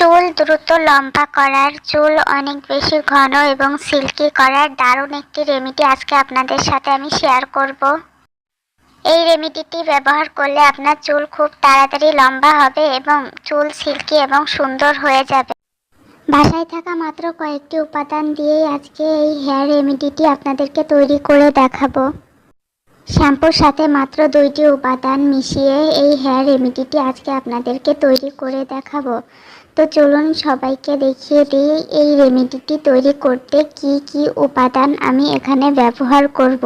চুল দ্রুত লম্বা করার, চুল অনেক বেশি ঘন এবং সিল্কি করার দারুণ একটি রেমিডি আজকে আপনাদের সাথে আমি শেয়ার করব। এই রেমিডিটি ব্যবহার করলে আপনার চুল খুব তাড়াতাড়ি লম্বা হবে এবং চুল সিল্কি এবং সুন্দর হয়ে যাবে। বাসায় থাকা মাত্র কয়েকটি উপাদান দিয়েই আজকে এই হেয়ার রেমিডিটি আপনাদেরকে তৈরি করে দেখাবো। শ্যাম্পুর সাথে মাত্র দুইটি উপাদান মিশিয়ে এই হেয়ার রেমেডিটি আজকে আপনাদেরকে তৈরি করে দেখাবো। তো চলুন সবাইকে দেখিয়ে দিই এই রেমেডিটি তৈরি করতে কি কি উপাদান আমি এখানে ব্যবহার করব।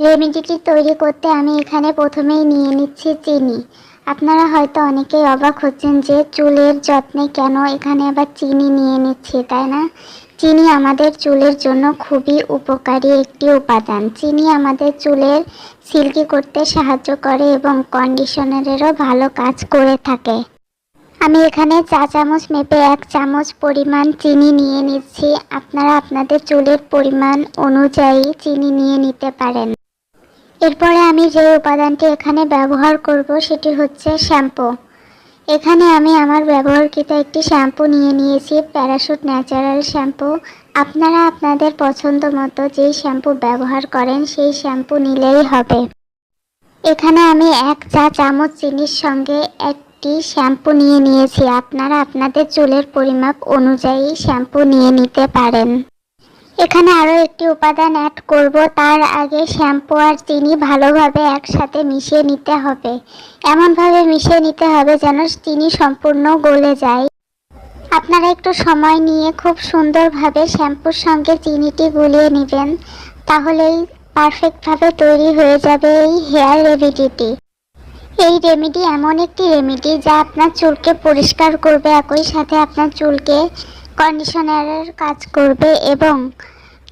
রেমেডিটি তৈরি করতে আমি এখানে প্রথমেই নিয়ে নিচ্ছি চিনি। আপনারা হয়তো অনেকেই অবাক হচ্ছেন যে চুলের যত্নে কেন এখানে আবার চিনি নিয়ে নিচ্ছি, তাই না? চিনি আমাদের চুলের জন্য খুবই উপকারী একটি উপাদান। চিনি আমাদের চুলের সিল্কি করতে সাহায্য করে এবং কন্ডিশনারেরও ভালো কাজ করে থাকে। আমি এখানে চা চামচ মেপে এক চামচ পরিমাণ চিনি নিয়ে নিচ্ছি। আপনারা আপনাদের চুলের পরিমাণ অনুযায়ী চিনি নিয়ে নিতে পারেন। এরপরে আমি যে উপাদানটি এখানে ব্যবহার করব, সেটি হচ্ছে শ্যাম্পু। এখানে আমি আমার ব্যবহারকৃত একটি শ্যাম্পু নিয়ে নিয়েছি, প্যারাশুট ন্যাচারাল শ্যাম্পু। আপনারা আপনাদের পছন্দ মতো যেই শ্যাম্পু ব্যবহার করেন, সেই শ্যাম্পু নিলেই হবে। এখানে আমি এক চা চামচ চিনির সঙ্গে একটি শ্যাম্পু নিয়ে নিয়েছি। আপনারা আপনাদের চুলের পরিমাপ অনুযায়ী শ্যাম্পু নিয়ে নিতে পারেন। এখানে আরও একটি উপাদান অ্যাড করব, তার আগে শ্যাম্পু আর চিনি ভালোভাবে একসাথে মিশিয়ে নিতে হবে। এমনভাবে মিশিয়ে নিতে হবে যেন চিনি সম্পূর্ণ গলে যায়। আপনারা একটু সময় নিয়ে খুব সুন্দরভাবে শ্যাম্পুর সঙ্গে চিনিটি গুলিয়ে নেবেন, তাহলেই পারফেক্টভাবে তৈরি হয়ে যাবে এই হেয়ার রেমিডিটি। এই রেমিডি এমন একটি রেমিডি যা আপনার চুলকে পরিষ্কার করবে, একই সাথে আপনার চুলকে কন্ডিশনারের কাজ করবে এবং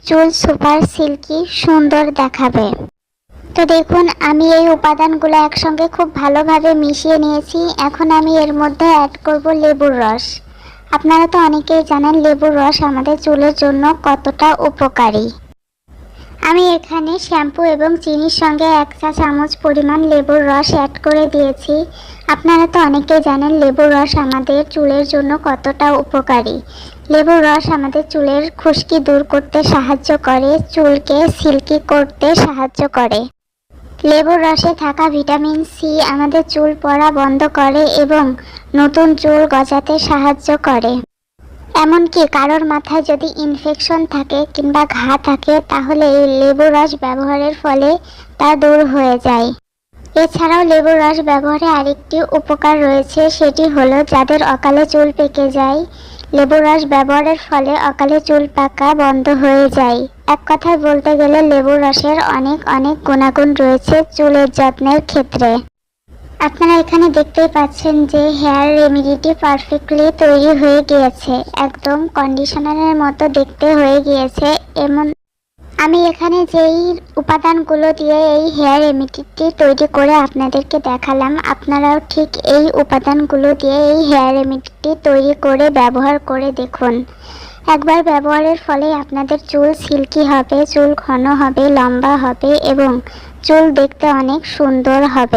চুল সুপার সিল্কি সুন্দর দেখাবে। তো দেখুন, আমি এই উপাদানগুলো একসঙ্গে খুব ভালোভাবে মিশিয়ে নিয়েছি। এখন আমি এর মধ্যে অ্যাড করব লেবুর রস। আপনারা তো অনেকেই জানেন লেবুর রস আমাদের চুলের জন্য কতটা উপকারী। আমি এখানে শ্যাম্পু এবং চিনির সঙ্গে এক চা চামচ পরিমাণ লেবুর রস অ্যাড করে দিয়েছি। আপনারা তো অনেকেই জানেন, লেবুর রস আমাদের চুলের জন্য কতটা উপকারী। লেবুর রস আমাদের চুলের খুশকি দূর করতে সাহায্য করে, চুলকে সিল্কি করতে সাহায্য করে। লেবুর রসে থাকা ভিটামিন সি আমাদের চুল পড়া বন্ধ করে এবং নতুন চুল গজাতে সাহায্য করে। এমনকি কারোর মাথায় যদি ইনফেকশন থাকে কিংবা ঘা থাকে, তাহলে এই লেবু রস ব্যবহারের ফলে তা দূর হয়ে যায়। এছাড়াও লেবু রস ব্যবহারে আরেকটি উপকার রয়েছে, সেটি হলো যাদের অকালে চুল পেকে যায়। লেবু রস ব্যবহারের ফলে অকালে চুল পাকা বন্ধ হয়ে যায়। এক কথায় বলতে গেলে লেবুর রসের অনেক অনেক গুণাগুণ রয়েছে চুলের যত্নের ক্ষেত্রে। আপনারা এখানে দেখতেই পাচ্ছেন যে হেয়ার রেমিডিটি পারফেক্টলি তৈরি হয়ে গিয়েছে। একদম কন্ডিশনারের মতো দেখতে হয়ে গিয়েছে। এমন আমি এখানে যেই উপাদানগুলো দিয়ে এই হেয়ার রেমিডিটি তৈরি করে আপনাদেরকে দেখালাম, আপনারাও ঠিক এই উপাদানগুলো দিয়ে এই হেয়ার রেমিডিটি তৈরি করে ব্যবহার করে দেখুন। একবার ব্যবহারের ফলে আপনাদের চুল সিল্কি হবে, চুল ঘন হবে, লম্বা হবে এবং চুল দেখতে অনেক সুন্দর হবে।